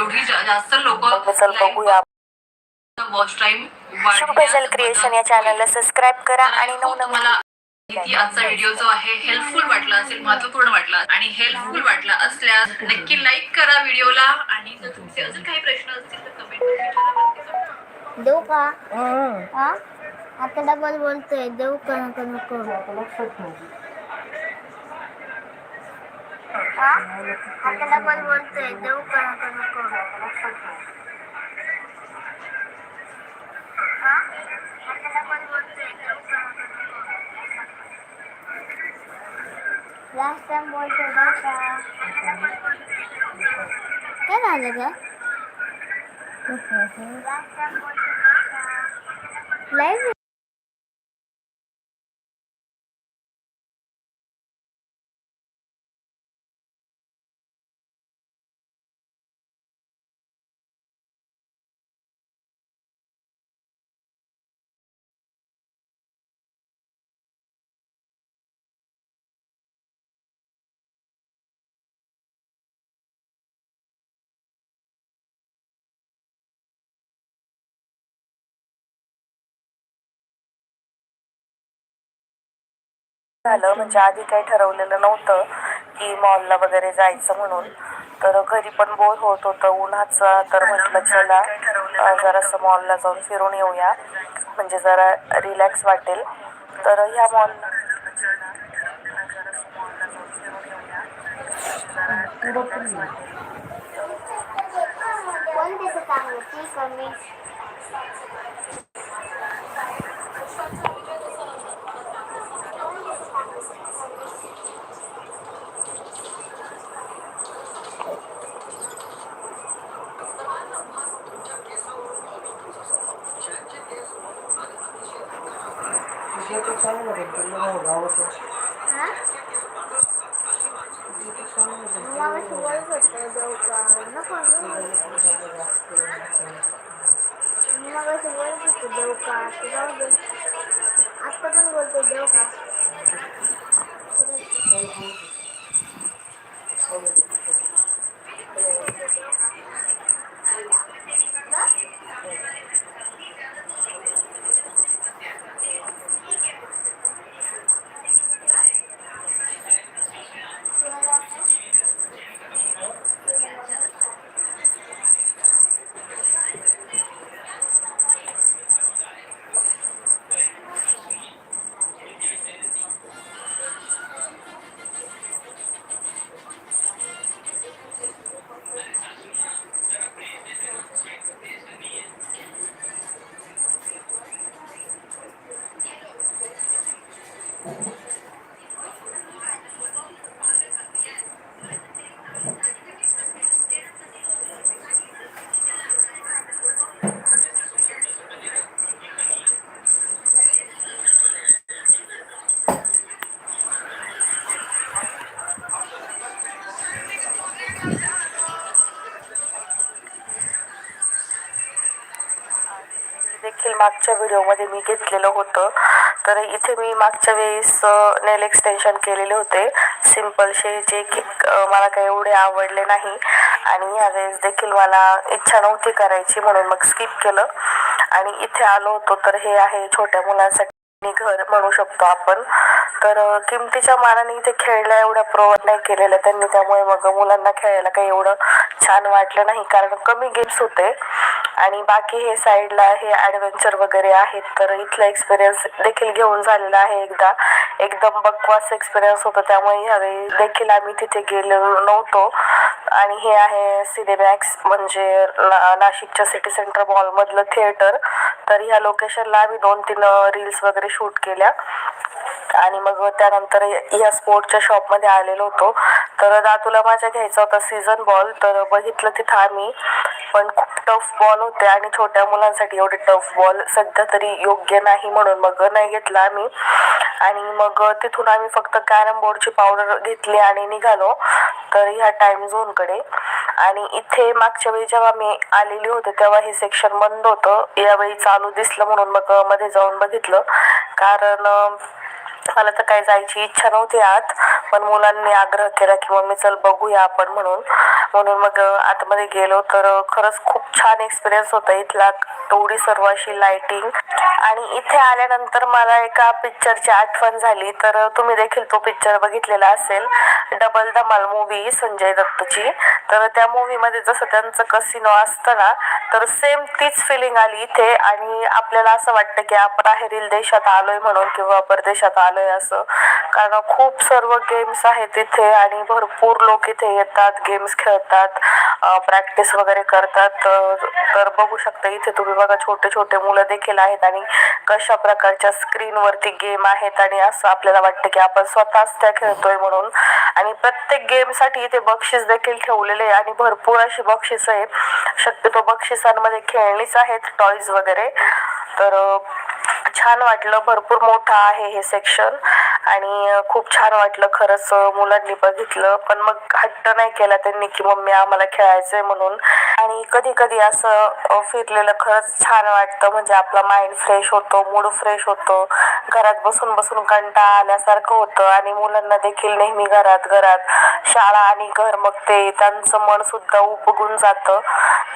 जेवढी जास्त लोक चल बघूया. वॉच टाइम शुभ गजल क्रिएशन या चॅनलला सबस्क्राईब करा आणि नवनवीन किती आजचा व्हिडिओ जो आहे हेल्पफुल वाटला असेल महत्त्वपूर्ण वाटला आणि हेल्पफुल वाटला असल्यास नक्की लाईक करा व्हिडिओला आणि जर तुमचे अजून काही प्रश्न असतील तर कमेंट. देऊ का? हा? आता डबल बोलतोय. देऊ का? नको नको हा आता डबल बोलतोय देऊ का नको नको हा आता डबल बोलतोय देऊ का नको नको लास्ट टाइम बोलतोय देऊ का काय झालं ग लास्ट टाइम बोलतोय देऊ का लाईव्ह झालं. म्हणजे आधी काही ठरवलेलं नव्हतं की मॉलला वगैरे जायचं म्हणून. तर घरी पण बोर होत होतं. उन्हाचा तर म्हटलं चला जरासं मॉलला जाऊन फिरून येऊया. म्हणजे जरा रिलॅक्स वाटेल. तर ह्या मॉल कोण चांगलं ती मध्ये मी घेतलेलं होतं. तर इथे मी मागच्या वेळेस नेल एक्सटेन्शन केलेले होते. सिम्पलशे जे की मला काही एवढे आवडले नाही. आणि यावेळेस देखील मला इच्छा नव्हती करायची म्हणून मग स्किप केलं. आणि इथे आलो होतो. तर हे आहे छोट्या मुलांसाठी घर म्हणू शकतो आपण. तर किमतीच्या मानाने इथे खेळल्या एवढ्या प्रोव्हाइड नाही केलेलं त्यांनी. त्यामुळे मग मुलांना खेळायला काही एवढं छान वाटलं नाही. कारण कमी गेम्स होते. आणि बाकी हे साईडला हे ॲडव्हेंचर वगैरे आहेत. तर इथला एक्सपिरियन्स देखील घेऊन झालेला आहे एकदा. एकदम बकवास एक्सपिरियन्स होता. त्यामुळे ह्यावेळी देखील आम्ही तिथे गेलो नव्हतो. आणि हे आहे सिनेमॅक्स म्हणजे नाशिकच्या सिटी सेंटर मॉलमधलं थिएटर तर ह्या लोकेशनला आम्ही दोन तीन रील्स वगैरे शूट केल्या. आणि मग त्यानंतर या स्पोर्टच्या शॉपमध्ये आलेलो होतो. तर दातूला माझ्या घ्यायचा होता सीझन बॉल तर बघितलं तिथं आम्ही. पण खूप टफ बॉल होते आणि छोट्या मुलांसाठी एवढे टफ बॉल सध्या तरी योग्य नाही म्हणून मग नाही घेतला आम्ही. आणि मग तिथून आम्ही फक्त कॅरम बोर्डची पावडर घेतली आणि निघालो. तर ह्या टाइम झोनकडे आणि इथे मागच्या वेळी जेव्हा मी आलेली होते तेव्हा हे सेक्शन बंद होतं. यावेळी चालू दिसलं म्हणून मग मध्ये जाऊन बघितलं. कारण मला तर काही जायची इच्छा नव्हती आत. पण मुलांनी आग्रह केला की मम्मी चल बघूया आपण म्हणून. म्हणून मग आतमध्ये गेलो तर खरंच खूप छान एक्सपिरियन्स होता इथला. एवढी सर्व अशी लाइटिंग आणि इथे आल्यानंतर मला एका पिक्चरची आठवण झाली. तर तुम्ही देखील तो पिक्चर बघितलेला असेल. डबल धमाल मूवी संजय दत्तची. तर त्या मूवीमध्ये जसं त्यांचं कसिनो असतं ना तर सेम तीच फिलिंग आली इथे. आणि आपल्याला असं वाटतं की आपण बाहेरील देशात आलोय म्हणून किंवा परदेशात आलोय असं. कारण खूप सर्व गे गेम्स आहेत इथे आणि भरपूर लोक इथे येतात गेम्स खेळतात प्रॅक्टिस वगैरे करतात. तर बघू शकता इथे तुम्ही बघा छोटे छोटे मुलं देखील आहेत आणि कशा प्रकारच्या स्क्रीनवरती गेम आहेत आणि असं आपल्याला वाटतं की आपण स्वतःच त्या खेळतोय म्हणून. आणि प्रत्येक गेमसाठी इथे बक्षीस देखील ठेवलेले आहे आणि भरपूर अशी बक्षीस आहेत. शक्यतो बक्षिसांमध्ये खेळणीच आहेत टॉईज वगैरे. तर छान वाटलं. भरपूर मोठं आहे हे सेक्शन आणि खूप छान वाटलं खरंच मुलांनी बघितलं. पण मग हट्ट नाही केला त्यांनी की मम्मी आम्हाला खेळायचंय म्हणून. आणि कधी कधी असं फिरलेलं खरंच छान वाटतं. म्हणजे आपला माइंड फ्रेश होतो मूड फ्रेश होतो. घरात बसून बसून कंटाळा आल्यासारखं होतं. आणि मुलांना देखील नेहमी घरात घरात शाळा आणि घर मग ते त्यांचं मन सुद्धा उपगून जातं.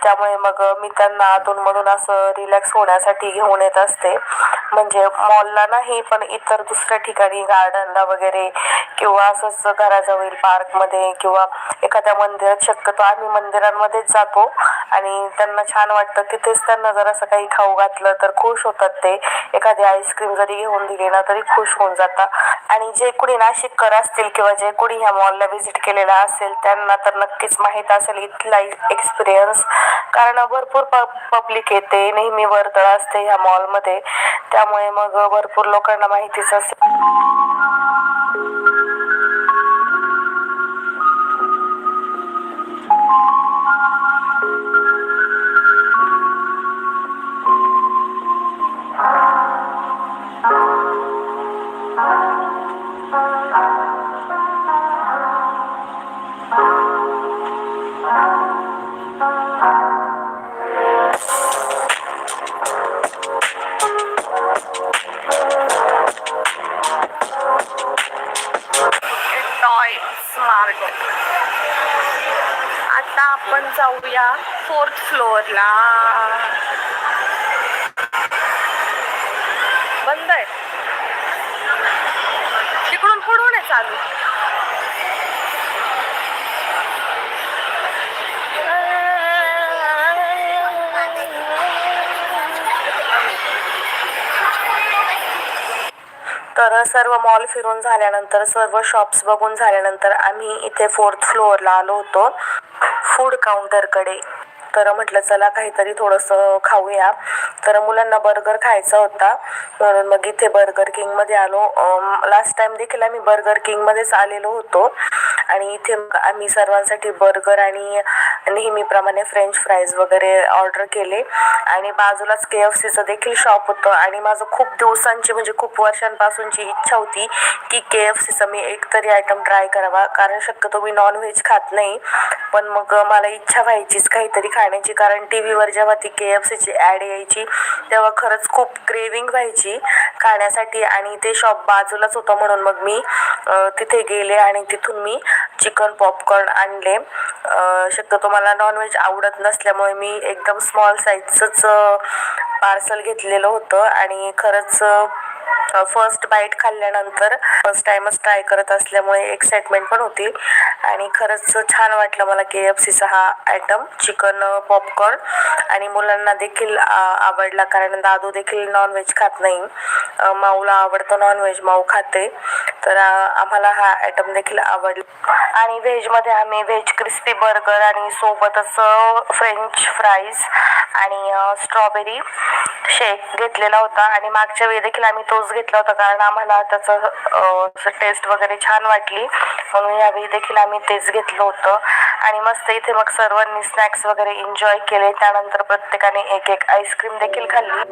त्यामुळे मग मी त्यांना अधूनमधून असं रिलॅक्स होण्यासाठी घेऊन येत असते. म्हणजे मॉलला नाही पण इतर दुसऱ्या ठिकाणी गार्डनला वगैरे किंवा असंच घराजवळील पार्कमध्ये किंवा एखाद्या मंदिरात शक्यतो आम्ही मंदिरांमध्येच जातो. आणि त्यांना छान वाटतं. तिथेच त्यांना जर असं काही खाऊ घातलं तर खुश होतात ते. एखादी आईस्क्रीम जरी घेऊन दिली ना तरी खुश होऊन जातात. आणि जे कुणी नाशिककर असतील किंवा जे कुणी ह्या मॉलला व्हिजिट केलेला असेल त्यांना तर नक्कीच माहीत असेल इथला एक्सपिरियन्स कारण भरपूर पब्लिक येते नेहमी वर्दळ असते ह्या मॉलमध्ये त्यामुळे मग भरपूर लोकांना माहितीच असेल. टॉय जाऊया फोर्थ फ्लोअरला. बंद आहे. तिकडून पुढून आहे चालू. तर सर्व मॉल फिरून झाल्यानंतर सर्व शॉप्स बघून झाल्यानंतर आम्ही इथे फोर्थ फ्लोअरला आलो होतो. फूड काउंटरकडे तर म्हटलं चला काहीतरी थोडंसं खाऊया. तर मुलांना बर्गर खायचा होता. म्हणून मग इथे बर्गर किंगमध्ये आलो. लास्ट टाइम देखील आम्ही बर्गर किंगमध्येच आलेलो होतो. आणि इथे आम्ही सर्वांसाठी बर्गर आणि नेहमीप्रमाणे फ्रेंच फ्राईज वगैरे ऑर्डर केले. आणि बाजूलाच के एफ सीचं देखील शॉप होतं. आणि माझं खूप दिवसांची म्हणजे खूप वर्षांपासूनची इच्छा होती की के एफ सीचं मी एक तरी आयटम ट्राय करावा. कारण शक्यतो मी नॉनव्हेज खात नाही. पण मग मला इच्छा व्हायचीच काहीतरी खाण्याची. कारण टी व्हीवर जेव्हा ती के एफ सीची ॲड यायची तेव्हा खरंच खूप क्रेविंग व्हायची खाण्यासाठी. आणि ते शॉप बाजूलाच होतं म्हणून मग मी तिथे गेले आणि तिथून मी चिकन पॉपकॉर्न आणले. शक्यतो मला नॉनव्हेज आवडत नसल्यामुळे मी एकदम स्मॉल साईजचंच पार्सल घेतलेलं होतं. आणि खरंच फर्स्ट बाईट खाल्ल्यानंतर फर्स्ट टाइमच ट्राय करत असल्यामुळे एक्साइटमेंट पण होती. आणि खरंच छान वाटलं मला के एफ सीचा हा आयटम चिकन पॉपकॉर्न आणि मुलांना देखील आवडला कारण दादू देखील नॉनव्हेज खात नाही. माऊला आवडतं नॉनव्हेज माऊ खाते. तर आम्हाला हा आयटम देखील आवडला. आणि व्हेजमध्ये आम्ही व्हेज क्रिस्पी बर्गर आणि सोबतच फ्रेंच फ्राईज आणि स्ट्रॉबेरी शेक घेतलेला होता. आणि मागच्या वेळी देखील आम्ही तोच घेतला होता कारण आम्हाला त्याचं टेस्ट वगैरे छान वाटली. म्हणून यावेळी देखील आम्ही तेच घेतलं होतं. आणि मस्त इथे मग सर्वांनी स्नॅक्स वगैरे एन्जॉय केले. त्यानंतर प्रत्येकाने एक एक आईस्क्रीम देखील खाल्ली.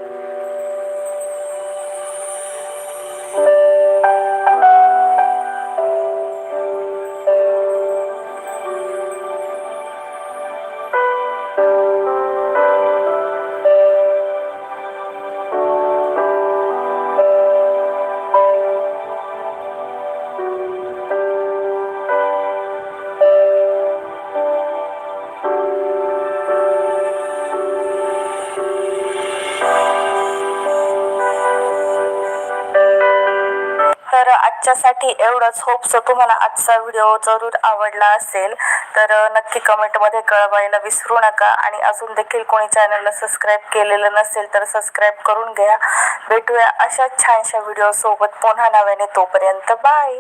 एवढंच होप्स तुम्हाला आजचा व्हिडिओ जरूर आवडला असेल तर नक्की कमेंटमध्ये कळवायला विसरू नका. आणि अजून देखील कोणी चॅनलला सबस्क्राईब केलेलं नसेल तर सबस्क्राईब करून घ्या. भेटूया अशाच छानशा व्हिडिओ सोबत पुन्हा नव्याने तोपर्यंत. बाय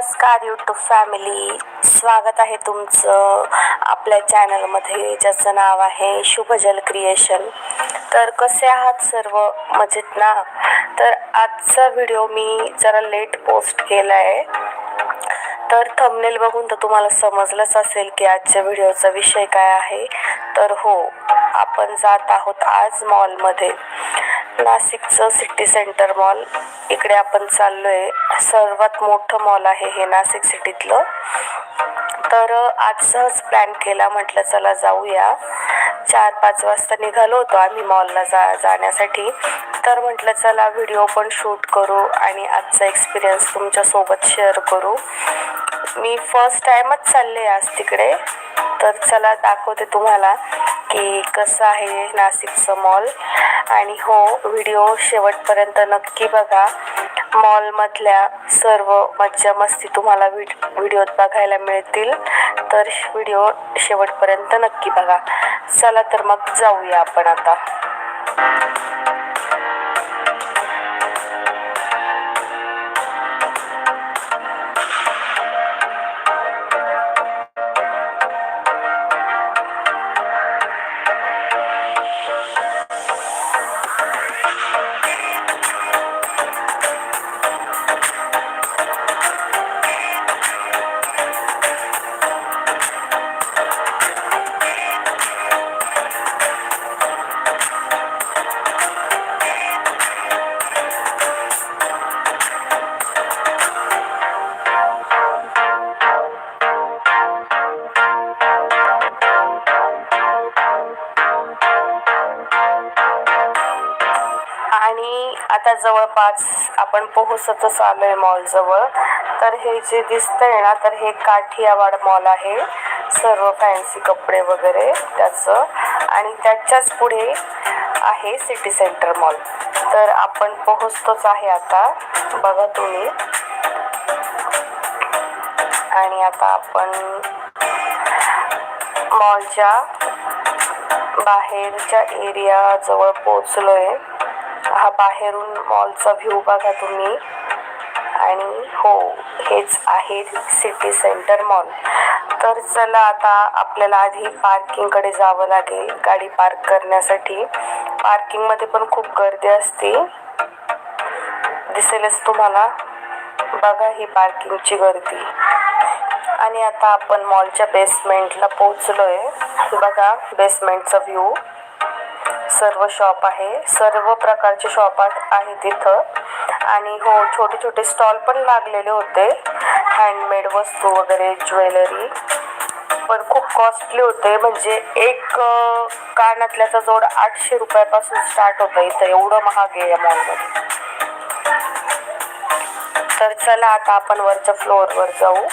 नमस्कार यूट्यूब फॅमिली स्वागत आहे तुमचं आपल्या चॅनलमध्ये ज्याचं नाव आहे शुभजल क्रिएशन तर कसे आहात सर्व? मजेत ना? तर आजचा व्हिडिओ मी जरा लेट पोस्ट केला आहे तर थंबनेल बघून तर तुम्हाला समजलंच असेल की आजच्या व्हिडिओचा विषय काय आहे. तर हो आपण जात आहोत आज मॉलमध्ये नाशिकचं सिटी सेंटर मॉल इकडे आपण चाललो आहे सर्वात मोठं मॉल आहे हे नाशिक सिटीतलं तर आज सहज प्लॅन केला. म्हटलं चला जाऊया. चार पाच वाजता निघालो होतो आम्ही मॉलला जा जाण्यासाठी. तर म्हटलं चला व्हिडिओ पण शूट करू आणि आजचा एक्सपिरियन्स तुमच्यासोबत शेअर करू. मी फर्स्ट टाईमच चालले आज तिकडे. तर चला दाखवते तुम्हाला. की कसं आहे नाशिकचं मॉल आणि हो व्हिडिओ शेवटपर्यंत नक्की बघा. मॉलमधल्या सर्व मज्जा मस्ती तुम्हाला व्हिड व्हिडिओत बघायला मिळतील. तर व्हिडिओ शेवटपर्यंत नक्की बघा. चला तर मग जाऊया आपण आता. आणि आता जवळपास आपण पोहोचतच आलोय मॉल जवळ. तर हे जे दिसतंय ना तर हे काठियावाड मॉल आहे. सर्व फॅन्सी कपडे वगैरे त्याचं. आणि त्याच्याच पुढे आहे सिटी सेंटर मॉल तर आपण पोहोचतोच आहे आता. बघा तुम्ही. आणि आता आपण मॉलच्या बाहेरच्या एरिया जवळ पोहोचलोय. हा बाहेरून मॉलचा व्ह्यू बघा तुम्ही. आणि हो हेच आहे सिटी सेंटर मॉल तर चला आता आपल्याला आधी पार्किंगकडे जावं लागेल गाडी पार्क करण्यासाठी. पार्किंगमध्ये पण खूप गर्दी असते. दिसेलच तुम्हाला. बघा ही पार्किंगची गर्दी. आणि आता आपण मॉलच्या बेसमेंटला पोहोचलोय. बघा बेसमेंटचा व्ह्यू सर्व शॉप आहे. सर्व प्रकारचे शॉप आहे तिथं आणि हो छोटे छोटे स्टॉल पण लागलेले होते. हँडमेड वस्तू वगैरे ज्वेलरी पण खूप कॉस्टली होते. म्हणजे एक कानातल्याचा जोड आठशे रुपयापासून स्टार्ट होतं इथं. एवढं महाग आहे या मॉलमध्ये तर चला आता आपण वरच्या फ्लोअरवर जाऊ.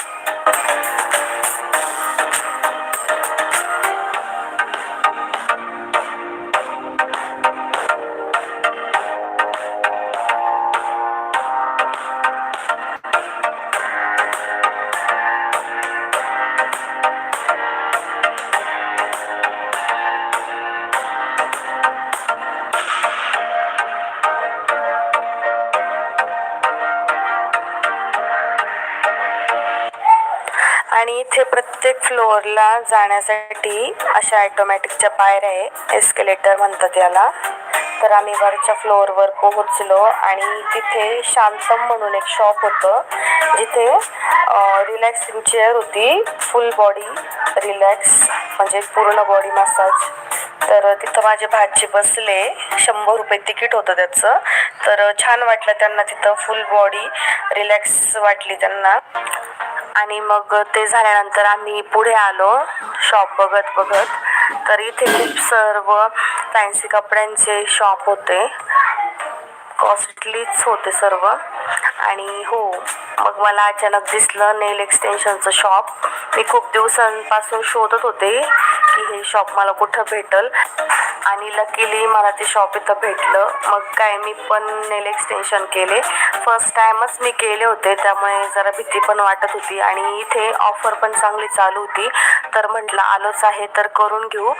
फ्लोअरला जाण्यासाठी अशा ॲटोमॅटिकच्या पायऱ्या आहे. एस्केलेटर म्हणतात याला. तर आम्ही वरच्या फ्लोअरवर पोहोचलो आणि तिथे शांतम म्हणून एक शॉप होतं. जिथे रिलॅक्सिंग चेअर होती. फुल बॉडी रिलॅक्स म्हणजे पूर्ण बॉडी मसाज तर तिथं माझे भाची बसले. शंभर रुपये तिकीट होतं त्याचं. तर छान वाटलं त्यांना तिथं. फुल बॉडी रिलॅक्स वाटली त्यांना. आणि मग ते झाल्यानंतर आम्ही पुढे आलो. शॉप बघत बघत. तर इथे खूप सर्व फॅन्सी कपड्यांचे शॉप होते. कॉस्टलीच होते सर्व. आणि हो मग मला अचानक दिसलं नेल एक्सटेन्शनचं शॉप मी खूप दिवसांपासून शोधत होते की हे शॉप मला कुठं भेटल. आणि लकीली मला ते शॉप इथं भेटलं. मग काय मी पण नेल एक्सटेन्शन केले. फर्स्ट टाइमच मी केले होते त्यामुळे जरा भीती पण वाटत होती. आणि इथे ऑफर पण चांगली चालू होती. तर म्हटलं आलोच आहे तर करून घेऊ.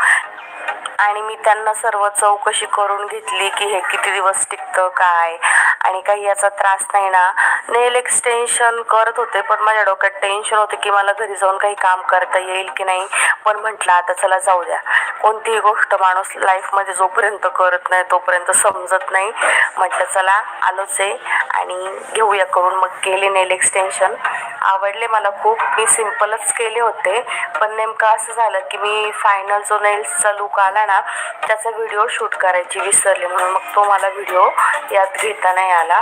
आणि मी त्यांना सर्व चौकशी करून घेतली की हे किती दिवस टिकतं काय? आणि काही याचा त्रास नाही ना. नेल एक्सटेन्शन करत होते पण माझ्या डोक्यात टेन्शन होते की मला घरी जाऊन काही काम करता येईल की नाही. पण म्हटलं आता चला जाऊ द्या. कोणतीही गोष्ट माणूस लाईफमध्ये जोपर्यंत करत नाही तोपर्यंत समजत नाही. म्हटलं चला आलोच आहे. आणि घेऊया करून मग केले नेल एक्सटेन्शन आवडले मला खूप. मी सिम्पलच केले होते. पण नेमकं असं झालं की मी फायनल जो नेल्सचा लुक आला ना त्याचा व्हिडिओ शूट करायची विसरले म्हणून मग तो मला व्हिडिओ यात घेता नाही आला.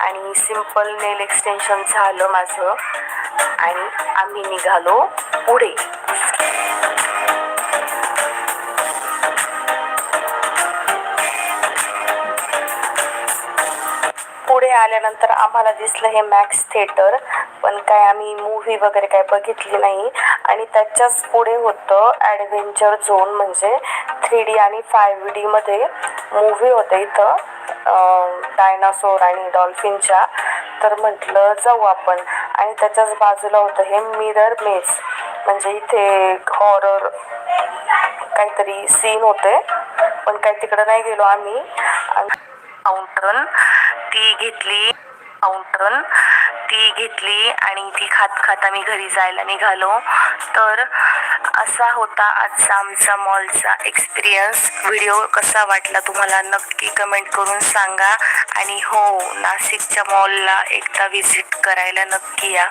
आणि सिंपल नेल एक्सटेन्शन झालं माझं. आणि आम्ही निघालो पुढे. पुढे आल्यानंतर आम्हाला दिसलं हे मॅक्स थिएटर पण काय आम्ही मूव्ही वगैरे काय बघितली नाही. आणि त्याच्याच पुढे होतं ॲडव्हेंचर झोन म्हणजे थ्री डी आणि फायव्ह डीमध्ये मूव्ही होते इथं. डायनासोर आणि डॉल्फिनच्या तर म्हटलं जाऊ आपण. आणि त्याच्याच बाजूला होतं हे मिरर मेज म्हणजे इथे हॉरर काहीतरी सीन होते. पण काही तिकडं नाही गेलो आम्ही. फाउंटन ती घेतली फाउंटन ती घेतली आणि ती खात खात आम्ही घरी जायला निघालो. तर असा होता आजचा आमचा मॉलचा एक्सपिरियन्स व्हिडिओ कसा वाटला तुम्हाला नक्की कमेंट करून सांगा. आणि हो नाशिकच्या मॉलला एकदा व्हिजिट करायला नक्की या.